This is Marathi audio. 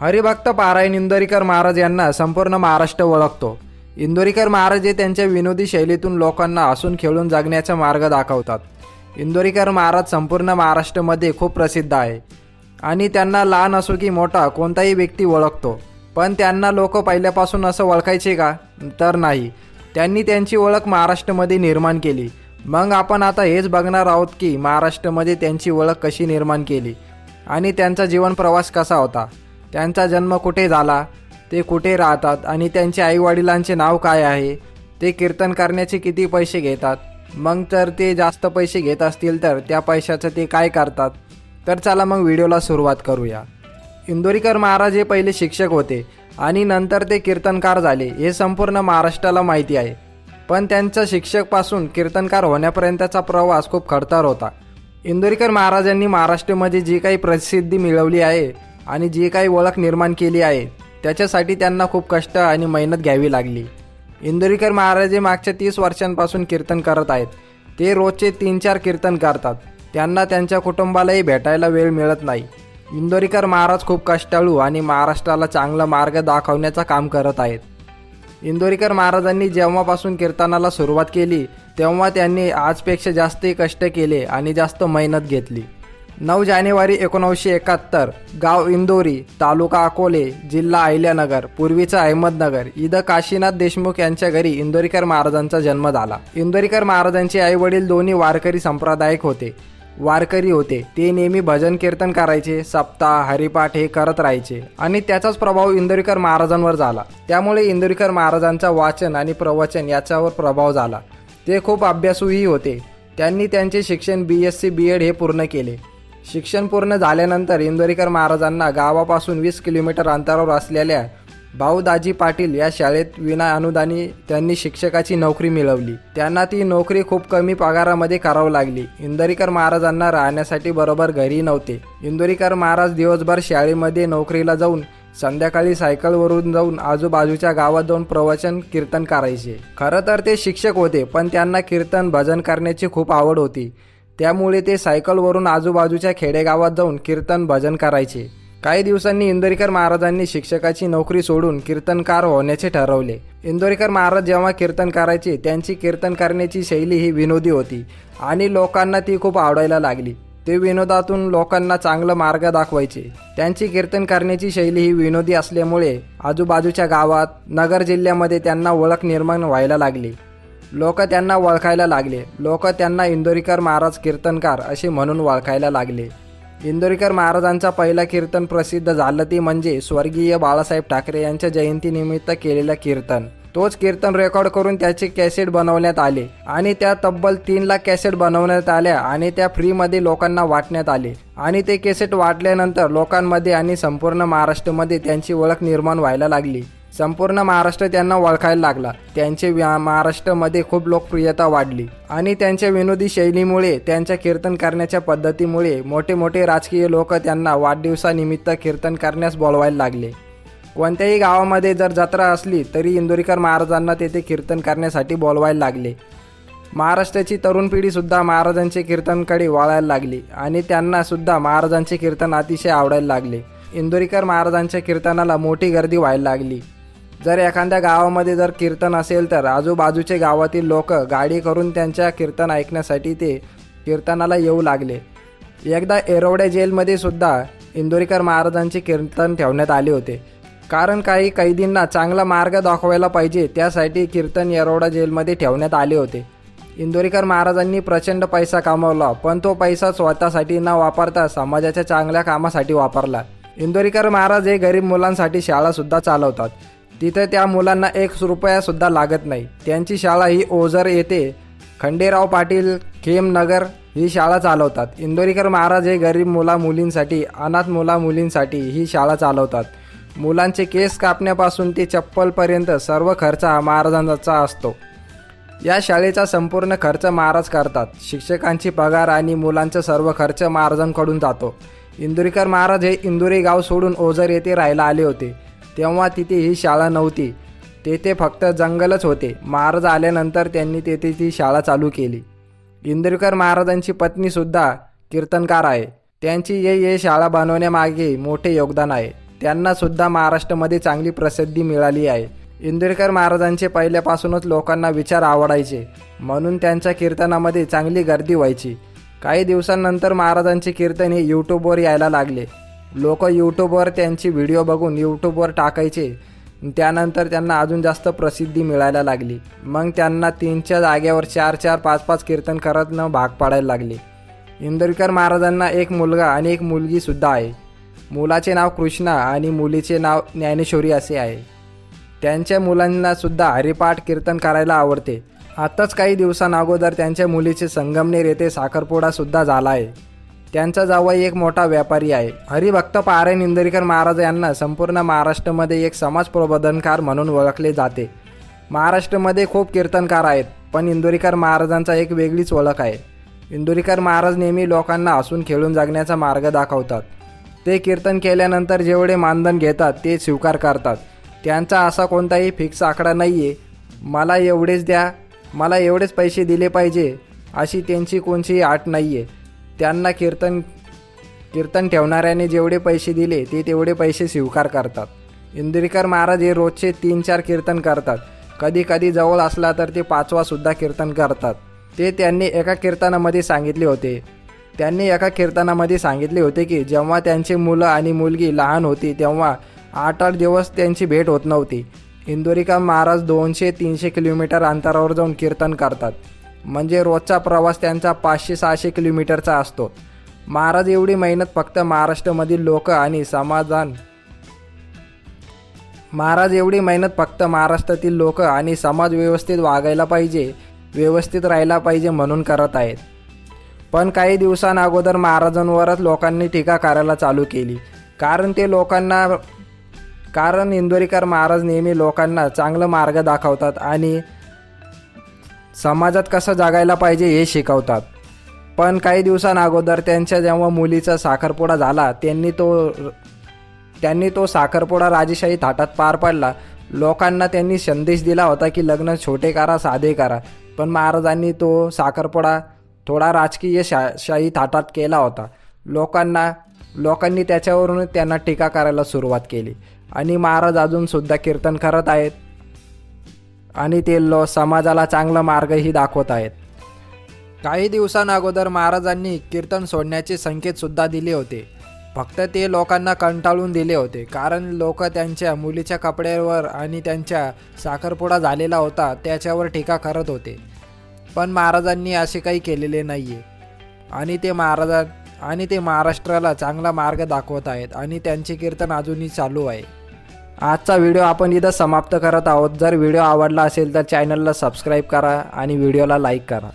हरिभक्त पारायण इंदोरीकर महाराज यांना संपूर्ण महाराष्ट्र ओळखतो. इंदोरीकर महाराज हे त्यांच्या विनोदी शैलीतून लोकांना हसून खेळून जगण्याचा मार्ग दाखवतात. इंदोरीकर महाराज संपूर्ण महाराष्ट्रामध्ये खूप प्रसिद्ध आहे. आणि त्यांना लहान असो की मोठा कोणताही व्यक्ती ओळखतो. पण त्यांना लोक पहिल्यापासून असं ओळखायचे का? तर नाही. त्यांनी त्यांची ओळख महाराष्ट्रामध्ये निर्माण केली. मग आपण आता हेच बघणार आहोत की महाराष्ट्रामध्ये त्यांची ओळख कशी निर्माण केली. आणि त्यांचा जीवन प्रवास कसा होता. त्यांचा जन्म कुठे झाला ते कुठे राहतात आणि त्यांच्या आईवडिलांचे नाव काय आहे ते कीर्तन करण्याचे किती पैसे घेतात? मग तर ते जास्त पैसे घेत असतील तर त्या पैशाचं ते काय करतात? तर चला मग व्हिडिओला सुरुवात करूया. इंदोरीकर महाराज हे पहिले शिक्षक होते आणि नंतर ते कीर्तनकार झाले हे संपूर्ण महाराष्ट्राला माहिती आहे. पण त्यांचा शिक्षकपासून कीर्तनकार होण्यापर्यंतचा प्रवास खूप खडतर होता. इंदोरीकर महाराजांनी महाराष्ट्रामध्ये जी काही प्रसिद्धी मिळवली आहे आणि जी काही ओळख निर्माण केली आहे त्याच्यासाठी त्यांना खूप कष्ट आणि मेहनत घ्यावी लागली. इंदोरीकर महाराज हे मागच्या तीस वर्षांपासून कीर्तन करत आहेत. ते रोजचे तीन चार कीर्तन करतात. त्यांना त्यांच्या कुटुंबालाही भेटायला वेळ मिळत नाही. इंदोरीकर महाराज खूप कष्टाळू आणि महाराष्ट्राला चांगला मार्ग दाखवण्याचं काम करत आहेत. इंदोरीकर महाराजांनी जेव्हापासून कीर्तनाला सुरुवात केली तेव्हा त्यांनी आजपेक्षा जास्तही कष्ट केले आणि जास्त मेहनत घेतली. नऊ जानेवारी एकोणीसशे एकाहत्तर गाव इंदोरी तालुका अकोले जिल्हा अहिल्यानगर पूर्वीचा अहमदनगर. इथं काशीनाथ देशमुख यांच्या घरी इंदोरीकर महाराजांचा जन्म झाला. इंदोरीकर महाराजांचे आई वडील दोन्ही वारकरी संप्रदायिक होते. वारकरी होते. ते नेहमी भजन कीर्तन करायचे सप्ताह हरिपाठ हे करत राहायचे आणि त्याचाच प्रभाव इंदोरीकर महाराजांवर झाला. त्यामुळे इंदोरीकर महाराजांचा वाचन आणि प्रवचन याच्यावर प्रभाव झाला. ते खूप अभ्यासूही होते. त्यांनी त्यांचे शिक्षण B S C B Ed हे पूर्ण केले. शिक्षण पूर्ण झाल्यानंतर इंदोरीकर महाराजांना गावापासून वीस किलोमीटर अंतरावर असलेल्या भाऊदाजी पाटील या शाळेत विना अनुदानी त्यांनी शिक्षकाची नोकरी मिळवली. त्यांना ती नोकरी खूप कमी पगारामध्ये करावी लागली. इंदोरीकर महाराजांना राहण्यासाठी बरोबर घरी नव्हते. इंदोरीकर महाराज दिवसभर शाळेमध्ये नोकरीला जाऊन संध्याकाळी सायकलवरून जाऊन आजूबाजूच्या गावात जाऊन प्रवचन कीर्तन करायचे. खरं तर ते शिक्षक होते पण त्यांना कीर्तन भजन करण्याची खूप आवड होती. त्यामुळे ते सायकलवरून आजूबाजूच्या खेडेगावात जाऊन कीर्तन भजन करायचे. काही दिवसांनी इंदोरीकर महाराजांनी शिक्षकाची नोकरी सोडून कीर्तनकार होण्याचे ठरवले. इंदोरीकर महाराज जेव्हा कीर्तन करायचे त्यांची कीर्तन करण्याची शैली ही विनोदी होती आणि लोकांना ती खूप आवडायला लागली. ते विनोदातून लोकांना चांगलं मार्ग दाखवायचे. त्यांची कीर्तन करण्याची शैली ही विनोदी असल्यामुळे आजूबाजूच्या गावात नगर जिल्ह्यामध्ये त्यांना ओळख निर्माण व्हायला लागली. लोक त्यांना ओळखायला लागले. लोक त्यांना इंदोरीकर महाराज कीर्तनकार असे म्हणून ओळखायला लागले. इंदोरीकर महाराजांचा पहिला कीर्तन प्रसिद्ध झालं ते म्हणजे स्वर्गीय बाळासाहेब ठाकरे यांच्या जयंतीनिमित्त केलेलं कीर्तन. तोच कीर्तन रेकॉर्ड करून त्याचे कॅसेट बनवण्यात आले आणि त्या तब्बल तीन लाख कॅसेट बनवण्यात आल्या आणि त्या फ्रीमध्ये लोकांना वाटण्यात आले. आणि ते कॅसेट वाटल्यानंतर लोकांमध्ये आणि संपूर्ण महाराष्ट्रामध्ये त्यांची ओळख निर्माण व्हायला लागली. संपूर्ण महाराष्ट्र त्यांना ओळखायला लागला. त्यांचे व्या- महाराष्ट्रामध्ये खूप लोकप्रियता वाढली. आणि त्यांच्या विनोदी शैलीमुळे त्यांच्या कीर्तन करण्याच्या पद्धतीमुळे मोठे मोठे राजकीय लोक त्यांना वाढदिवसानिमित्त कीर्तन करण्यास बोलवायला लागले. कोणत्याही गावामध्ये जर जत्रा असली तरी इंदोरीकर महाराजांना तेथे कीर्तन करण्यासाठी बोलवायला लागले. महाराष्ट्राची तरुण पिढीसुद्धा महाराजांचे कीर्तनकडे वळायला लागली आणि त्यांनासुद्धा महाराजांचे कीर्तन अतिशय आवडायला लागले. इंदोरीकर महाराजांच्या कीर्तनाला मोठी गर्दी व्हायला लागली. जर एखाद्या गावामध्ये जर कीर्तन असेल तर आजूबाजूचे गावातील लोक गाडी करून त्यांच्या कीर्तन ऐकण्यासाठी ते कीर्तनाला येऊ लागले. एकदा एरवड्या जेलमध्ये सुद्धा इंदोरीकर महाराजांचे कीर्तन ठेवण्यात आले होते. कारण काही कैदींना चांगला मार्ग दाखवायला पाहिजे त्यासाठी कीर्तन येरोडा जेलमध्ये ठेवण्यात आले होते. इंदोरीकर महाराजांनी प्रचंड पैसा कमावला पण तो पैसा स्वतःसाठी न वापरता समाजाच्या चांगल्या कामासाठी वापरला. इंदोरीकर महाराज हे गरीब मुलांसाठी शाळासुद्धा चालवतात. तिथे त्या मुलांना एक रुपयासुद्धा लागत नाही. त्यांची शाळा ही ओझर येथे खंडेराव पाटील खेमनगर ही शाळा चालवतात. इंदोरीकर महाराज हे गरीब मुला मुलींसाठी अनाथ मुला मुलींसाठी ही शाळा चालवतात. मुलांचे केस कापण्यापासून ते चप्पलपर्यंत सर्व खर्च हा महाराजांचा असतो. या शाळेचा संपूर्ण खर्च महाराज करतात. शिक्षकांची पगार आणि मुलांचा सर्व खर्च महाराजांकडून जातो. इंदुरीकर महाराज हे इंदुरी गाव सोडून ओझर येथे राहायला आले होते. तेव्हा तिथे ही शाळा नव्हती. तेथे फक्त जंगलच होते. महाराज आल्यानंतर त्यांनी तेथे ती शाळा चालू केली. इंदुरीकर महाराजांची पत्नीसुद्धा कीर्तनकार आहे. त्यांची ये ये शाळा बनवण्यामागे मोठे योगदान आहे. त्यांनासुद्धा महाराष्ट्रामध्ये चांगली प्रसिद्धी मिळाली आहे. इंदुरकर महाराजांचे पहिल्यापासूनच लोकांना विचार आवडायचे. म्हणून त्यांच्या कीर्तनामध्ये चांगली गर्दी व्हायची. काही दिवसांनंतर महाराजांचे कीर्तन हे यूट्यूबवर यायला लागले. लोक यूट्यूबवर त्यांची व्हिडिओ बघून यूट्यूबवर टाकायचे. त्यानंतर त्यांना अजून जास्त प्रसिद्धी मिळायला लागली. मग त्यांना तीनच्या जागेवर चार चार पाच पाच कीर्तन करत न भाग पाडायला लागले. इंदुरकर महाराजांना एक मुलगा आणि एक मुलगीसुद्धा आहे. मुलाचे नाव कृष्णा आणि मुलीचे नाव ज्ञानेश्वरी असे आहे. त्यांच्या मुलांनासुद्धा हरिपाठ कीर्तन करायला आवडते. आताच काही दिवसांअगोदर त्यांच्या मुलीचे संगमनेर येथे साखरपोडासुद्धा झाला आहे. त्यांचा जावई एक मोठा व्यापारी आहे. हरिभक्त पारायण इंदरीकर महाराज यांना संपूर्ण महाराष्ट्रामध्ये एक समाज प्रबोधनकार म्हणून ओळखले जाते. महाराष्ट्रामध्ये खूप कीर्तनकार आहेत पण इंदोरीकर महाराजांचा एक वेगळीच ओळख आहे. इंदोरीकर महाराज नेहमी लोकांना हसून खेळून जगण्याचा मार्ग दाखवतात. ते कीर्तन केल्यानंतर जेवढे मानधन घेतात ते स्वीकार करतात. त्यांचा असा कोणताही फिक्स आकडा नाही आहे मला एवढेच द्या मला एवढेच पैसे दिले पाहिजे अशी त्यांची कोणतीही आट नाही आहे त्यांना कीर्तन कीर्तन ठेवणाऱ्याने जेवढे पैसे दिले ते तेवढे पैसे स्वीकार करतात. इंदिरीकर महाराज हे रोजचे तीन चार कीर्तन करतात. कधी कधी जवळ असला तर ते पाचवासुद्धा कीर्तन करतात. ते त्यांनी एका कीर्तनामध्ये सांगितले होते. त्यांनी एका कीर्तनामध्ये सांगितले होते की जेव्हा त्यांची मुलं आणि मुलगी लहान होती तेव्हा आठ आठ दिवस त्यांची भेट होत नव्हती. इंदोरीकर महाराज दोनशे तीनशे किलोमीटर अंतरावर जाऊन कीर्तन करतात. म्हणजे रोजचा प्रवास त्यांचा पाचशे सहाशे किलोमीटरचा असतो. महाराज एवढी मेहनत फक्त महाराष्ट्रामधील लोक आणि समाधान महाराज एवढी मेहनत फक्त महाराष्ट्रातील लोक आणि समाज व्यवस्थित वागायला पाहिजे व्यवस्थित राहायला पाहिजे म्हणून करत आहेत. पण काही दिवसांअगोदर महाराजांवरच लोकांनी टीका करायला चालू केली. कारण ते लोकांना कारण इंदोरीकर महाराज नेहमी लोकांना चांगलं मार्ग दाखवतात आणि समाजात कसं जगायला पाहिजे हे शिकवतात. पण काही दिवसांअगोदर त्यांच्या जेव्हा मुलीचा साखरपुडा झाला त्यांनी तो त्यांनी तो साखरपुडा राजेशाही थाटात पार पाडला. लोकांना त्यांनी संदेश दिला होता की लग्न छोटे करा साधे करा. पण महाराजांनी तो साखरपुडा थोडा राजकीय शा शाही थाटात केला होता. लोकांना लोकांनी त्याच्यावरून त्यांना टीका करायला सुरुवात केली. आणि महाराज अजूनसुद्धा कीर्तन करत आहेत. आणि ते लो समाजाला चांगला मार्गही दाखवत आहेत. काही दिवसांअगोदर महाराजांनी कीर्तन सोडण्याचे संकेतसुद्धा दिले होते. फक्त ते लोकांना कंटाळून दिले होते कारण लोक त्यांच्या मुलीच्या कपड्यावर आणि त्यांच्या साखरपुडा झालेला होता त्याच्यावर टीका करत होते. पण महाराजांनी असे काही केलेले नाही आहे आणि ते महाराजां आणि ते महाराष्ट्राला चांगला मार्ग दाखवत आहेत आणि त्यांचे कीर्तन अजूनही चालू आहे. आजचा व्हिडिओ आपण इथं समाप्त करत आहोत. जर व्हिडिओ आवडला असेल तर चॅनलला सबस्क्राईब करा आणि व्हिडिओला लाईक करा.